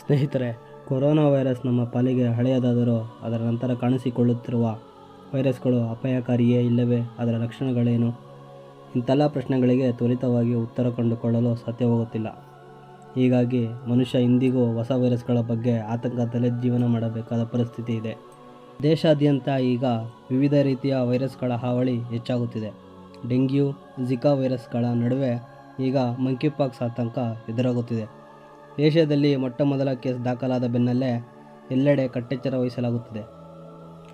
ಸ್ನೇಹಿತರೆ, corona virus ನಮ್ಮ ಪಾಲಿಗೆ ಹಳೆಯದಾದರೂ ಅದರ ನಂತರ ಕಾಣಿಸಿಕೊಳ್ಳುತ್ತಿರುವ ವೈರಸ್ಗಳು ಅಪಾಯಕಾರಿಯೇ ಇಲ್ಲವೇ? ಅದರ ಲಕ್ಷಣಗಳೇನು? ಇಂಥೆಲ್ಲ ಪ್ರಶ್ನೆಗಳಿಗೆ ತ್ವರಿತವಾಗಿ ಉತ್ತರ ಕಂಡುಕೊಳ್ಳಲು ಸಾಧ್ಯವಾಗುತ್ತಿಲ್ಲ. ಹೀಗಾಗಿ ಮನುಷ್ಯ ಇಂದಿಗೂ ಹೊಸ ವೈರಸ್ಗಳ ಬಗ್ಗೆ ಆತಂಕದಲ್ಲೇ ಜೀವನ ಮಾಡಬೇಕಾದ ಪರಿಸ್ಥಿತಿ ಇದೆ. ದೇಶಾದ್ಯಂತ ಈಗ ವಿವಿಧ ರೀತಿಯ ವೈರಸ್ಗಳ ಹಾವಳಿ ಹೆಚ್ಚಾಗುತ್ತಿದೆ. ಡೆಂಗ್ಯೂ ಜಿಕಾ ವೈರಸ್ಗಳ ನಡುವೆ ಈಗ ಮಂಕಿಪಾಕ್ಸ್ ಆತಂಕ ಎದುರಾಗುತ್ತಿದೆ. ಏಷ್ಯಾದಲ್ಲಿ ಮೊಟ್ಟ ಮೊದಲ ಕೇಸ್ ದಾಖಲಾದ ಬೆನ್ನಲ್ಲೇ ಎಲ್ಲೆಡೆ ಕಟ್ಟೆಚ್ಚರ ವಹಿಸಲಾಗುತ್ತಿದೆ.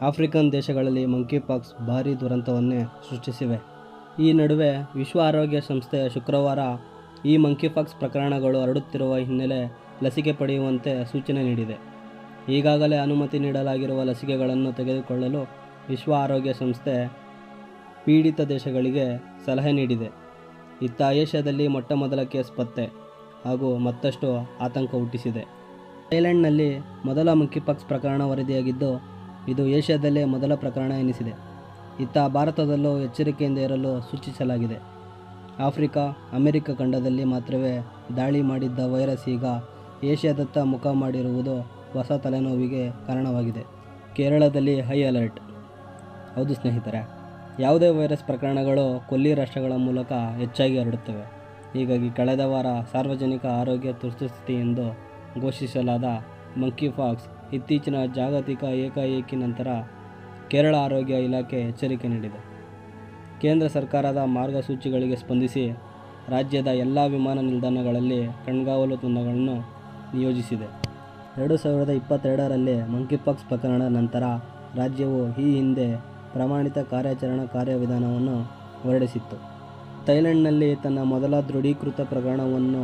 ಆಫ್ರಿಕನ್ ದೇಶಗಳಲ್ಲಿ ಮಂಕಿಪಾಕ್ಸ್ ಭಾರೀ ದುರಂತವನ್ನೇ ಸೃಷ್ಟಿಸಿವೆ. ಈ ನಡುವೆ ವಿಶ್ವ ಆರೋಗ್ಯ ಸಂಸ್ಥೆ ಶುಕ್ರವಾರ ಈ ಮಂಕಿಪಾಕ್ಸ್ ಪ್ರಕರಣಗಳು ಹರಡುತ್ತಿರುವ ಹಿನ್ನೆಲೆ ಲಸಿಕೆ ಪಡೆಯುವಂತೆ ಸೂಚನೆ ನೀಡಿದೆ. ಈಗಾಗಲೇ ಅನುಮತಿ ನೀಡಲಾಗಿರುವ ಲಸಿಕೆಗಳನ್ನು ತೆಗೆದುಕೊಳ್ಳಲು ವಿಶ್ವ ಆರೋಗ್ಯ ಸಂಸ್ಥೆ ಪೀಡಿತ ದೇಶಗಳಿಗೆ ಸಲಹೆ ನೀಡಿದೆ. ಇತ್ತ ಏಷ್ಯಾದಲ್ಲಿ ಮೊಟ್ಟಮೊದಲ ಕೇಸ್ ಪತ್ತೆ. ಹಾಗೂ ಮತ್ತಷ್ಟು ಆತಂಕ ಹುಟ್ಟಿಸಿದೆ. ಥೈಲ್ಯಾಂಡ್ನಲ್ಲಿ ಮೊದಲ ಮಂಕಿಪಾಕ್ಸ್ ಪ್ರಕರಣ ವರದಿಯಾಗಿದ್ದು, ಇದು ಏಷ್ಯಾದಲ್ಲೇ ಮೊದಲ ಪ್ರಕರಣ ಎನಿಸಿದೆ. ಇತ್ತ ಭಾರತದಲ್ಲೂ ಎಚ್ಚರಿಕೆಯಿಂದ ಇರಲು ಸೂಚಿಸಲಾಗಿದೆ. ಆಫ್ರಿಕಾ, ಅಮೆರಿಕ ಖಂಡದಲ್ಲಿ ಮಾತ್ರವೇ ದಾಳಿ ಮಾಡಿದ್ದ ವೈರಸ್ ಈಗ ಏಷ್ಯಾದತ್ತ ಮುಖ ಮಾಡಿರುವುದು ಹೊಸ ತಲೆನೋವಿಗೆ ಕಾರಣವಾಗಿದೆ. ಕೇರಳದಲ್ಲಿ ಹೈ ಅಲರ್ಟ್. ಹೌದು ಸ್ನೇಹಿತರೆ, ಯಾವುದೇ ವೈರಸ್ ಪ್ರಕರಣಗಳು ಕೊಲ್ಲಿ ರಾಷ್ಟ್ರಗಳ ಮೂಲಕ ಹೆಚ್ಚಾಗಿ ಹರಡುತ್ತವೆ. ಹೀಗಾಗಿ ಕಳೆದ ವಾರ ಸಾರ್ವಜನಿಕ ಆರೋಗ್ಯ ತುರ್ತುಸ್ಥಿತಿ ಎಂದು ಘೋಷಿಸಲಾದ ಮಂಕಿಫಾಕ್ಸ್ ಇತ್ತೀಚಿನ ಜಾಗತಿಕ ಏಕಾಏಕಿ ನಂತರ ಕೇರಳ ಆರೋಗ್ಯ ಇಲಾಖೆ ಎಚ್ಚರಿಕೆ ನೀಡಿದೆ. ಕೇಂದ್ರ ಸರ್ಕಾರದ ಮಾರ್ಗಸೂಚಿಗಳಿಗೆ ಸ್ಪಂದಿಸಿ ರಾಜ್ಯದ ಎಲ್ಲ ವಿಮಾನ ನಿಲ್ದಾಣಗಳಲ್ಲಿ ಕಣ್ಗಾವಲು ತಂಡಗಳನ್ನು ನಿಯೋಜಿಸಿದೆ. ಎರಡು ಸಾವಿರದ ಇಪ್ಪತ್ತೆರಡರಲ್ಲಿ ಮಂಕಿಪಾಕ್ಸ್ ಪ್ರಕರಣ ನಂತರ ರಾಜ್ಯವು ಈ ಹಿಂದೆ ಪ್ರಮಾಣಿತ ಕಾರ್ಯಾಚರಣಾ ಕಾರ್ಯವಿಧಾನವನ್ನು ಹೊರಡಿಸಿತ್ತು. ಥೈಲ್ಯಾಂಡ್ನಲ್ಲಿ ತನ್ನ ಮೊದಲ ದೃಢೀಕೃತ ಪ್ರಕರಣವನ್ನು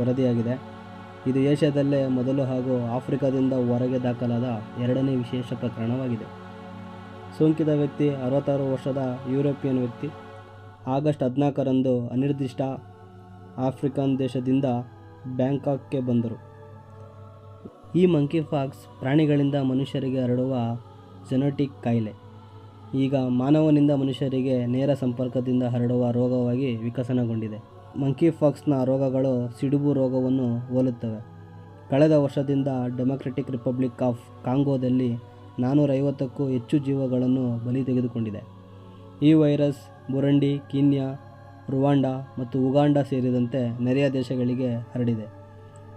ವರದಿಯಾಗಿದೆ. ಇದು ಏಷ್ಯಾದಲ್ಲೇ ಮೊದಲು ಹಾಗೂ ಆಫ್ರಿಕಾದಿಂದ ಹೊರಗೆ ದಾಖಲಾದ ಎರಡನೇ ವಿಶೇಷ ಪ್ರಕರಣವಾಗಿದೆ. ಸೋಂಕಿತ ವ್ಯಕ್ತಿ, ಅರವತ್ತಾರು ವರ್ಷದ ಯುರೋಪಿಯನ್ ವ್ಯಕ್ತಿ, ಆಗಸ್ಟ್ ಹದಿನಾಲ್ಕರಂದು ಅನಿರ್ದಿಷ್ಟ ಆಫ್ರಿಕನ್ ದೇಶದಿಂದ ಬ್ಯಾಂಕಾಕ್ಗೆ ಬಂದರು. ಈ ಮಂಕಿ ಫಾಕ್ಸ್ ಪ್ರಾಣಿಗಳಿಂದ ಮನುಷ್ಯರಿಗೆ ಹರಡುವ ಜೆನೆಟಿಕ್ ಕಾಯಿಲೆ. ಈಗ ಮಾನವನಿಂದ ಮನುಷ್ಯರಿಗೆ ನೇರ ಸಂಪರ್ಕದಿಂದ ಹರಡುವ ರೋಗವಾಗಿ ವಿಕಸನಗೊಂಡಿದೆ. ಮಂಕಿ ಫಾಕ್ಸ್ನ ರೋಗಗಳು ಸಿಡುಬು ರೋಗವನ್ನು ಹೋಲುತ್ತವೆ. ಕಳೆದ ವರ್ಷದಿಂದ ಡೆಮೊಕ್ರೆಟಿಕ್ ರಿಪಬ್ಲಿಕ್ ಆಫ್ ಕಾಂಗೋದಲ್ಲಿ ನಾನ್ನೂರೈವತ್ತಕ್ಕೂ ಹೆಚ್ಚು ಜೀವಗಳನ್ನು ಬಲಿ ತೆಗೆದುಕೊಂಡಿದೆ. ಈ ವೈರಸ್ ಬುರಂಡಿ, ಕೀನ್ಯಾ, ರುವಾಂಡಾ ಮತ್ತು ಉಗಾಂಡ ಸೇರಿದಂತೆ ನೆರೆಯ ದೇಶಗಳಿಗೆ ಹರಡಿದೆ.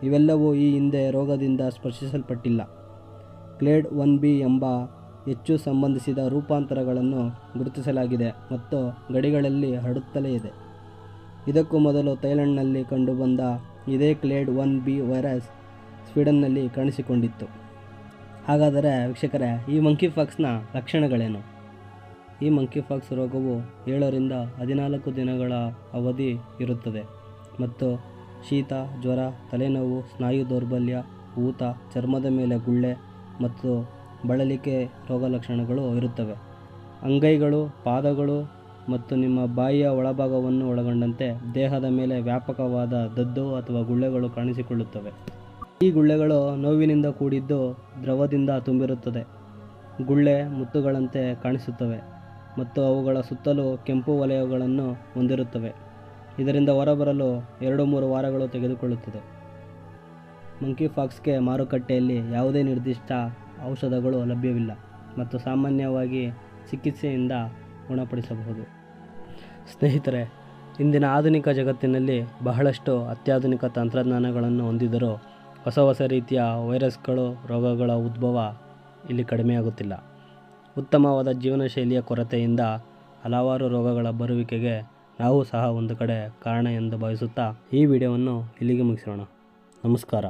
ಇವೆಲ್ಲವೂ ಈ ಹಿಂದೆ ರೋಗದಿಂದ ಸ್ಪರ್ಶಿಸಲ್ಪಟ್ಟಿಲ್ಲ. ಕ್ಲೇಡ್ ಒನ್ ಬಿ ಎಂಬ ಹೆಚ್ಚು ಸಂಬಂಧಿಸಿದ ರೂಪಾಂತರಗಳನ್ನು ಗುರುತಿಸಲಾಗಿದೆ ಮತ್ತು ಗಡಿಗಳಲ್ಲಿ ಹರಡುತ್ತಲೇ ಇದೆ. ಇದಕ್ಕೂ ಮೊದಲು ಥೈಲ್ಯಾಂಡ್ನಲ್ಲಿ ಕಂಡುಬಂದ ಇದೇ ಕ್ಲೇಡ್ ಒನ್ ಬಿ ವೈರಸ್ ಸ್ವೀಡನ್ನಲ್ಲಿ ಕಾಣಿಸಿಕೊಂಡಿತ್ತು. ಹಾಗಾದರೆ ವೀಕ್ಷಕರೇ, ಈ ಮಂಕಿ ಫಾಕ್ಸ್ನ ಲಕ್ಷಣಗಳೇನು? ಈ ಮಂಕಿ ಫಾಕ್ಸ್ ರೋಗವು ಏಳರಿಂದ ಹದಿನಾಲ್ಕು ದಿನಗಳ ಅವಧಿ ಇರುತ್ತದೆ ಮತ್ತು ಶೀತ, ಜ್ವರ, ತಲೆನೋವು, ಸ್ನಾಯು ದೌರ್ಬಲ್ಯ, ಊತ, ಚರ್ಮದ ಮೇಲೆ ಗುಳ್ಳೆ ಮತ್ತು ಬಳಲಿಕೆ ರೋಗಲಕ್ಷಣಗಳು ಇರುತ್ತವೆ. ಅಂಗೈಗಳು, ಪಾದಗಳು ಮತ್ತು ನಿಮ್ಮ ಬಾಯಿಯ ಒಳಭಾಗವನ್ನು ಒಳಗೊಂಡಂತೆ ದೇಹದ ಮೇಲೆ ವ್ಯಾಪಕವಾದ ದದ್ದು ಅಥವಾ ಗುಳ್ಳೆಗಳು ಕಾಣಿಸಿಕೊಳ್ಳುತ್ತವೆ. ಈ ಗುಳ್ಳೆಗಳು ನೋವಿನಿಂದ ಕೂಡಿದ್ದು ದ್ರವದಿಂದ ತುಂಬಿರುತ್ತದೆ. ಗುಳ್ಳೆ ಮುತ್ತುಗಳಂತೆ ಕಾಣಿಸುತ್ತವೆ ಮತ್ತು ಅವುಗಳ ಸುತ್ತಲೂ ಕೆಂಪು ವಲಯಗಳನ್ನು ಹೊಂದಿರುತ್ತವೆ. ಇದರಿಂದ ಹೊರಬರಲು ಎರಡು ಮೂರು ವಾರಗಳು ತೆಗೆದುಕೊಳ್ಳುತ್ತದೆ. ಮಂಕಿ ಫಾಕ್ಸ್ಗೆ ಮಾರುಕಟ್ಟೆಯಲ್ಲಿ ಯಾವುದೇ ನಿರ್ದಿಷ್ಟ ಔಷಧಗಳು ಲಭ್ಯವಿಲ್ಲ ಮತ್ತು ಸಾಮಾನ್ಯವಾಗಿ ಚಿಕಿತ್ಸೆಯಿಂದ ಗುಣಪಡಿಸಬಹುದು. ಸ್ನೇಹಿತರೆ, ಇಂದಿನ ಆಧುನಿಕ ಜಗತ್ತಿನಲ್ಲಿ ಬಹಳಷ್ಟು ಅತ್ಯಾಧುನಿಕ ತಂತ್ರಜ್ಞಾನಗಳನ್ನು ಹೊಂದಿದರೂ ಹೊಸ ಹೊಸ ರೀತಿಯ ವೈರಸ್ಗಳು, ರೋಗಗಳ ಉದ್ಭವ ಇಲ್ಲಿ ಕಡಿಮೆಯಾಗುತ್ತಿಲ್ಲ. ಉತ್ತಮವಾದ ಜೀವನ ಶೈಲಿಯ ಕೊರತೆಯಿಂದ ಹಲವಾರು ರೋಗಗಳ ಬರುವಿಕೆಗೆ ನಾವು ಸಹ ಒಂದು ಕಡೆ ಕಾರಣ ಎಂದು ಭಾವಿಸುತ್ತಾ ಈ ವಿಡಿಯೋವನ್ನು ಇಲ್ಲಿಗೆ ಮುಗಿಸೋಣ. ನಮಸ್ಕಾರ.